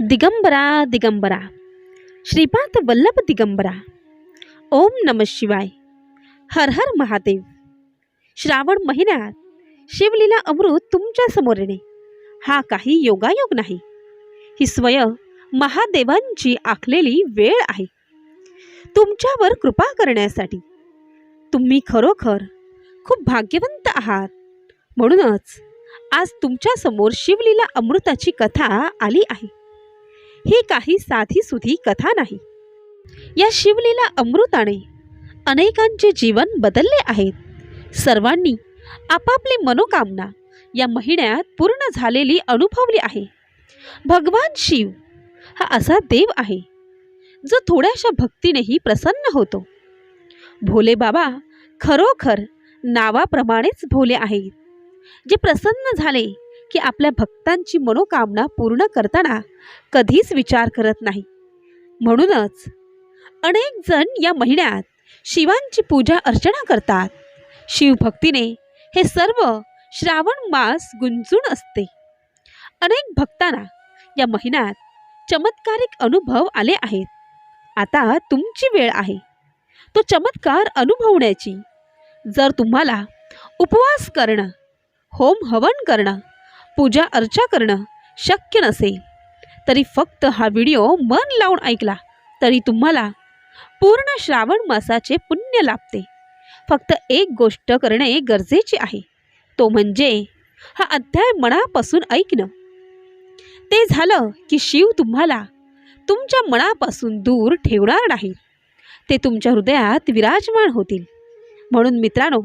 दिगंबरा दिगंबरा. श्रीपाद वल्लभ दिगंबरा. ओम नम शिवाय. हर हर महादेव. श्रावण महिन्यात शिवलीला अमृत तुमच्यासमोर येणे. हा काही योगायोग नाही. ही स्वयं महादेवांची आखलेली वेळ आहे. तुमच्यावर कृपा करण्यासाठी तुम्ही खरोखर खूप भाग्यवंत आहात. म्हणूनच आज तुमच्यासमोर शिवलीला अमृताची कथा आली आहे. ही काही साधी सुधी कथा नाही. या शिवलीला अमृताने अनेकांचे जीवन बदलले आहेत. सर्वांनी आपापली मनोकामना या महिन्यात पूर्ण झालेली अनुभवली आहे. भगवान शिव हा असा देव आहे जो थोड्याशा भक्तीनेही प्रसन्न होतो. भोले बाबा खरोखर नावाप्रमाणेच भोले आहेत. जे प्रसन्न झाले की आपल्या भक्तांची मनोकामना पूर्ण करताना कधीच विचार करत नाही. म्हणूनच अनेक जण या महिन्यात शिवांची पूजा अर्चना करतात. शिवभक्तीने हे सर्व श्रावण मास गुंजून असते. अनेक भक्तांना या महिन्यात चमत्कारिक अनुभव आले आहेत. आता तुमची वेळ आहे. तो चमत्कार अनुभवण्याची. जर तुम्हाला उपवास करणं होम हवन करणं पूजा अर्चा करणं शक्य नसेल. तरी फक्त हा व्हिडिओ मन लावून ऐकला तरी तुम्हाला पूर्ण श्रावण मासाचे पुण्य लाभते. फक्त एक गोष्ट करणे गरजेचे आहे तो म्हणजे हा अध्याय मनापासून ऐकणं. ते झालं की शिव तुम्हाला तुमच्या मनापासून दूर ठेवणार नाही. ते तुमच्या हृदयात विराजमान होतील. म्हणून मित्रांनो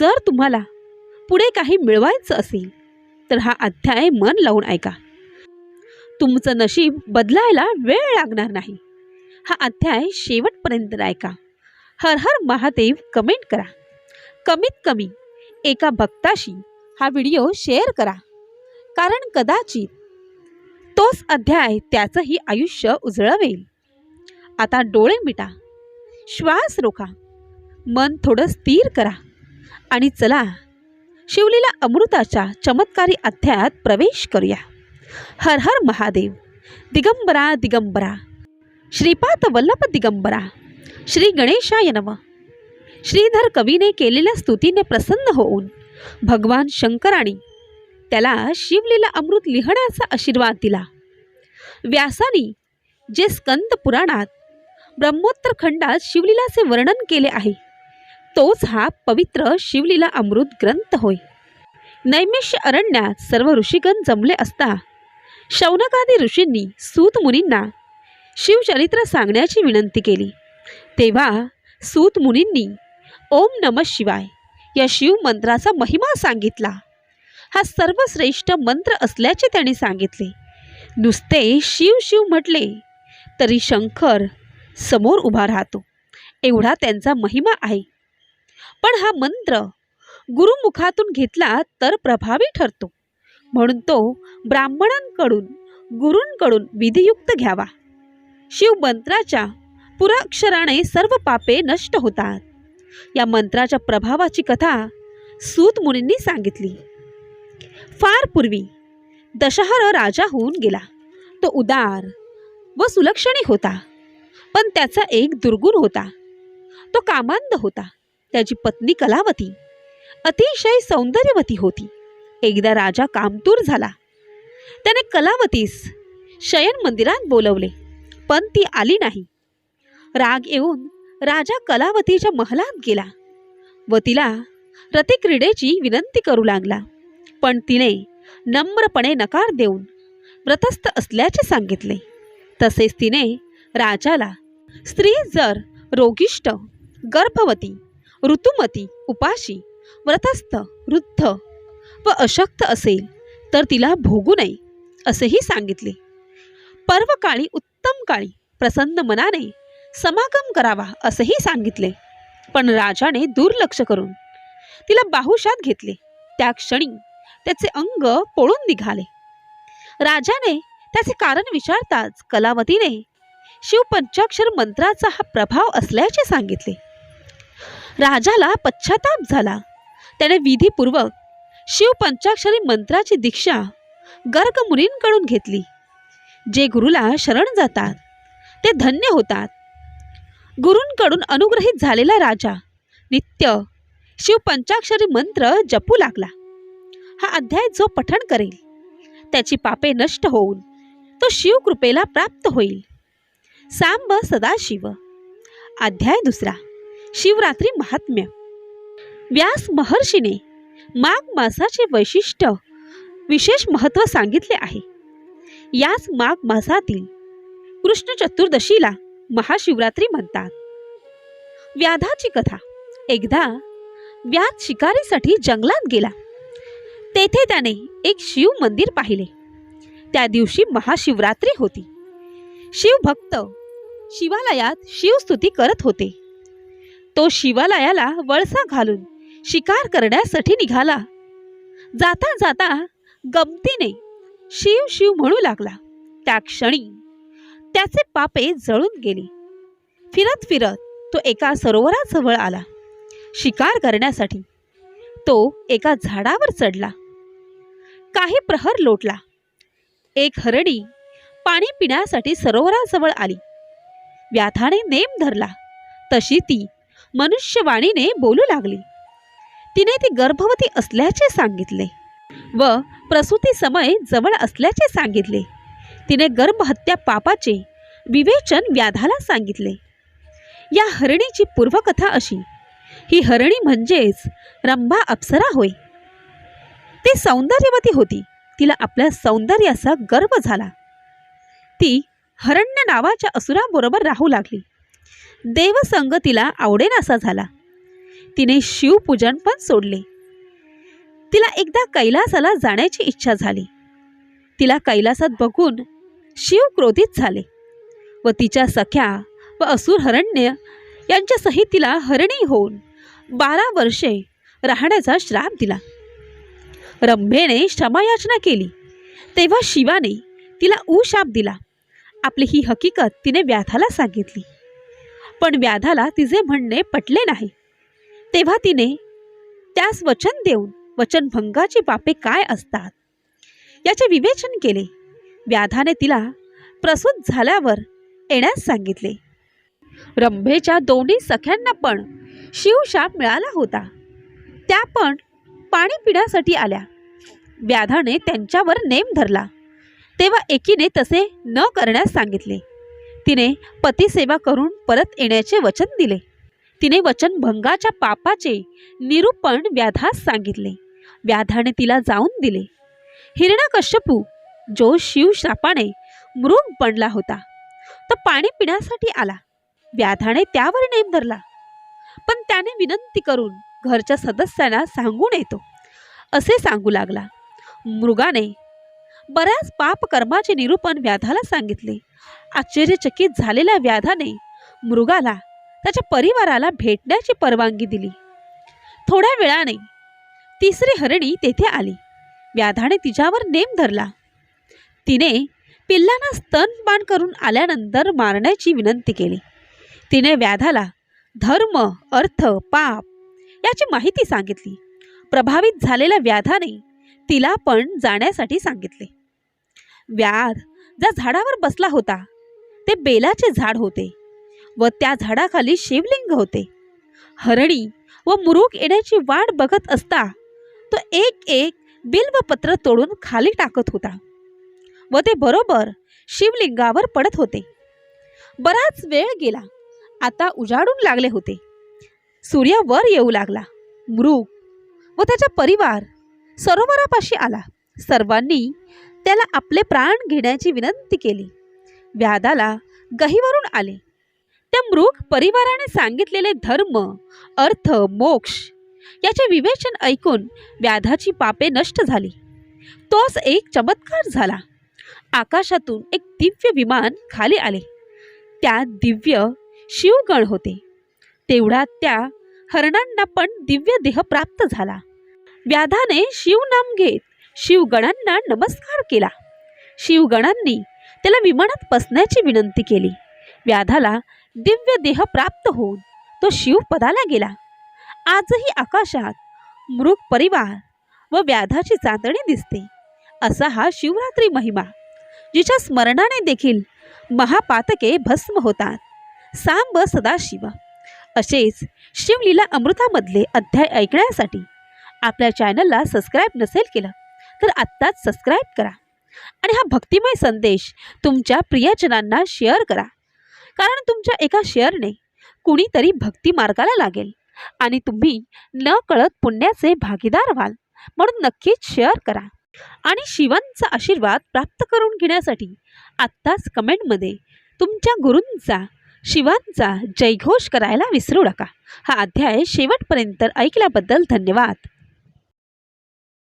जर तुम्हाला पुढे काही मिळवायचं असेल तर हा अध्याय मन लावून ऐका. तुमचं नशीब बदलायला वेळ लागणार नाही. हा अध्याय शेवटपर्यंत ऐका. हर हर महादेव कमेंट करा. कमीत कमी एका भक्ताशी हा व्हिडिओ शेअर करा. कारण कदाचित तोच अध्याय त्याचंही आयुष्य उजळवेल. आता डोळे मिटा. श्वास रोखा. मन थोडं स्थिर करा. आणि चला शिवलीला अमृताच्या चमत्कारी अध्यायात प्रवेश करूया. हर हर महादेव दिगंबरा दिगंबरा. श्रीपाद वल्लभ दिगंबरा. श्री गणेशाय नम. श्रीधर कवीने केलेल्या स्तुतीने प्रसन्न होऊन भगवान शंकराने त्याला शिवलीला अमृत लिहिण्याचा आशीर्वाद दिला. व्यासानी जे स्कंद पुराणात ब्रह्मोत्तर खंडात शिवलीलाचे वर्णन केले आहे तोच हा पवित्र शिवलीला अमृत ग्रंथ होय. नैमिष्य अरण्यात सर्व ऋषीगण जमले असता शौनकादी ऋषींनी सूत मुनींना शिवचरित्र सांगण्याची विनंती केली. तेव्हा सूत मुनींनी ओम नम शिवाय या शिव मंत्राचा महिमा सांगितला. हा सर्वश्रेष्ठ मंत्र असल्याचे त्यांनी सांगितले. नुसते शिव शिव म्हटले तरी शंकर समोर उभा राहतो. एवढा त्यांचा महिमा आहे. पण हा मंत्र गुरुमुखातून घेतला तर प्रभावी ठरतो. म्हणून तो ब्राह्मणांकडून गुरूंकडून विधियुक्त घ्यावा. शिव मंत्राच्या पुराक्षराने सर्व पापे नष्ट होतात. या मंत्राच्या प्रभावाची कथा सूत मुनींनी सांगितली. फार पूर्वी दशहरा राजा होऊन गेला. तो उदार व सुलक्षणी होता. पण त्याचा एक दुर्गुण होता. तो कामांध होता. त्याची पत्नी कलावती. अतिशय सौंदर्यवती होती. एकदा राजा कामतूर झाला. त्याने कलावतीस शयन मंदिरात बोलवले पण ती आली नाही. राग येऊन राजा कलावतीच्या महलात गेला व तिला रतिक्रीडेची विनंती करू लागला. पण तिने नम्रपणे नकार देऊन व्रतस्थ असल्याचे सांगितले. तसेच तिने राजाला स्त्री जर रोगिष्ट गर्भवती ऋतुमती उपाशी व्रतस्थ वृद्ध व अशक्त असेल तर तिला भोगू नये असेही सांगितले. पर्वकाळी उत्तम काळी प्रसन्न मनाने समागम करावा असेही सांगितले. पण राजाने दुर्लक्ष करून तिला बाहुशात घेतले. त्या क्षणी त्याचे अंग पळून निघाले. राजाने त्याचे कारण विचारताच कलावतीने शिवपंचाक्षर मंत्राचा हा प्रभाव असल्याचे सांगितले. राजाला पश्चाताप झाला. त्याने विधीपूर्वक शिव पंचाक्षरी मंत्राची दीक्षा गर्गमुरींकडून घेतली. जे गुरुला शरण जातात ते धन्य होतात. गुरूंकडून अनुग्रहित झालेला राजा नित्य शिव पंचाक्षरी मंत्र जपू लागला. हा अध्याय जो पठण करेल त्याची पापे नष्ट होऊन तो शिवकृपेला प्राप्त होईल. सांब सदाशिव. अध्याय दुसरा. शिवरात्री महात्म्य. व्यास महर्षीने माघ मासाचे वैशिष्ट्य विशेष महत्त्व सांगितले आहे. याच माघ मासातील कृष्ण चतुर्दशीला महाशिवरात्री म्हणतात. व्याधाची कथा. एकदा व्याध शिकारीसाठी जंगलात गेला. तेथे त्याने एक शिव मंदिर पाहिले. त्या दिवशी महाशिवरात्री होती. शिवभक्त शिवालयात शिवस्तुती करत होते. तो शिवालयाला वळसा घालून शिकार करण्यासाठी निघाला. जाता जाता गमतीने शिव शिव म्हणू लागला. त्या क्षणी त्याचे पापे जळून गेली. फिरत फिरत तो एका सरोवराजवळ आला. शिकार करण्यासाठी तो एका झाडावर चढला. काही प्रहर लोटला. एक हरडी पाणी पिण्यासाठी सरोवराजवळ आली. व्याथाने नेम धरला. तशी ती मनुष्यवाणीने बोलू लागली. तिने ती गर्भवती असल्याचे सांगितले व प्रसूती समय जवळ असल्याचे सांगितले. तिने गर्भहत्या पापाचे विवेचन व्याधाला सांगितले. या हरणीची पूर्वकथा अशी ही हरणी म्हणजेच रंभा अप्सरा होय. ती सौंदर्यवती होती. तिला आपल्या सौंदर्याचा गर्व झाला. ती हरण्य नावाच्या असुराबरोबर राहू लागली. देवसंग तिला आवडेनासा झाला. तिने शिवपूजन पण सोडले. तिला एकदा कैलासाला जाण्याची इच्छा झाली. तिला कैलासात बघून शिव क्रोधित झाले व तिच्या सख्या व असुर हरण्य यांच्यासहित तिला हरणी होऊन बारा वर्षे राहण्याचा श्राप दिला. रंभेने क्षमायाचना केली. तेव्हा शिवाने तिला उशाप दिला. आपली ही हकीकत तिने व्याथाला सांगितली. पण व्याधाला तिचे म्हणणे पटले नाही. तेव्हा तिने त्यास वचन देऊन वचनभंगाची पापे काय असतात? याचे विवेचन केले. व्याधाने तिला प्रसूत झाल्यावर येण्यास सांगितले. रंभेच्या दोन्ही सख्यांना पण शिवशाप मिळाला होता. त्या पण पाणी पिण्यासाठी आल्या. व्याधाने त्यांच्यावर नेम धरला. तेव्हा एकीने तसे न करण्यास सांगितले. तिने पतिसेवा करून परत येण्याचे वचन दिले. तिने वचनभंगाच्या पापाचे निरूपण व्याधास सांगितले. व्याधाने तिला जाऊन दिले. हिरण्याकश्यपू जो शिवश्रापाने मृग बनला होता तो पाणी पिण्यासाठी आला. व्याधाने त्यावर नेम धरला. पण त्याने विनंती करून घरच्या सदस्यांना सांगून येतो. असे सांगू लागला. मृगाने बऱ्याच पापकर्माचे निरूपण व्याधाला सांगितले. आश्चर्यचकित झालेल्या व्याधाने मृगाला त्याच्या परिवाराला भेटण्याची परवानगी दिली. थोड्या वेळाने तिसरी हरणी तेथे आली. व्याधाने तिच्यावर नेम धरला. तिने पिल्लांना स्तनपान करून आल्यानंतर मारण्याची विनंती केली. तिने व्याधाला धर्म अर्थ पाप याची माहिती सांगितली. प्रभावित झालेल्या व्याधाने तिला पण जाण्यासाठी सांगितले. व्याध ज्या झाडावर बसला होता ते बेलाचे झाड होते व त्या झाडाखाली शिवलिंग होते. हरणी व मुरुक येण्याची वाट बघत असता तो एक एक बिल्वपत्र तोडून खाली टाकत होता व ते बरोबर शिवलिंगावर पडत होते. बराच वेळ गेला आता उजाडून लागले होते. सूर्य वर येऊ लागला मृग व त्याचा परिवार सरोवरापाशी आला. सर्वांनी त्याला आपले प्राण घेण्याची विनंती केली. व्याधाला गहीवरून आले. त्या मृग परिवाराने सांगितलेले धर्म अर्थ मोक्ष याचे विवेचन ऐकून व्याधाची पापे नष्ट झाली. तोच एक चमत्कार झाला. आकाशातून एक दिव्य विमान खाली आले. त्या दिव्य शिवगण होते. तेवढ्यात त्या हरणांना पण दिव्य देह प्राप्त झाला. व्याधाने शिवनाम घेत शिवगणांना नमस्कार केला. शिवगणांनी त्याला विमानात बसण्याची विनंती केली. व्याधाला दिव्य देह प्राप्त होऊन तो शिवपदाला गेला. आजही आकाशात मृग परिवार व व्याधाची चांदणी दिसते. असा हा शिवरात्री महिमा जिच्या स्मरणाने देखील महापातके भस्म होतात. सांब सदाशिव. असेच शिवलीला अमृतामधले अध्याय ऐकण्यासाठी आपल्या चॅनलला सबस्क्राईब नसेल केलं तर आत्ताच सबस्क्राईब करा. आणि हा भक्तिमय संदेश तुमच्या प्रियजनांना शेअर करा. कारण तुमच्या एका शेअरने कुणीतरी भक्ती मार्गाला लागेल. आणि तुम्ही न कळत पुण्याचे भागीदार व्हाल. म्हणून नक्कीच शेअर करा. आणि शिवांचा आशीर्वाद प्राप्त करून घेण्यासाठी आत्ताच कमेंटमध्ये तुमच्या गुरूंचा शिवांचा जयघोष करायला विसरू नका. हा अध्याय शेवटपर्यंत ऐकल्याबद्दल धन्यवाद.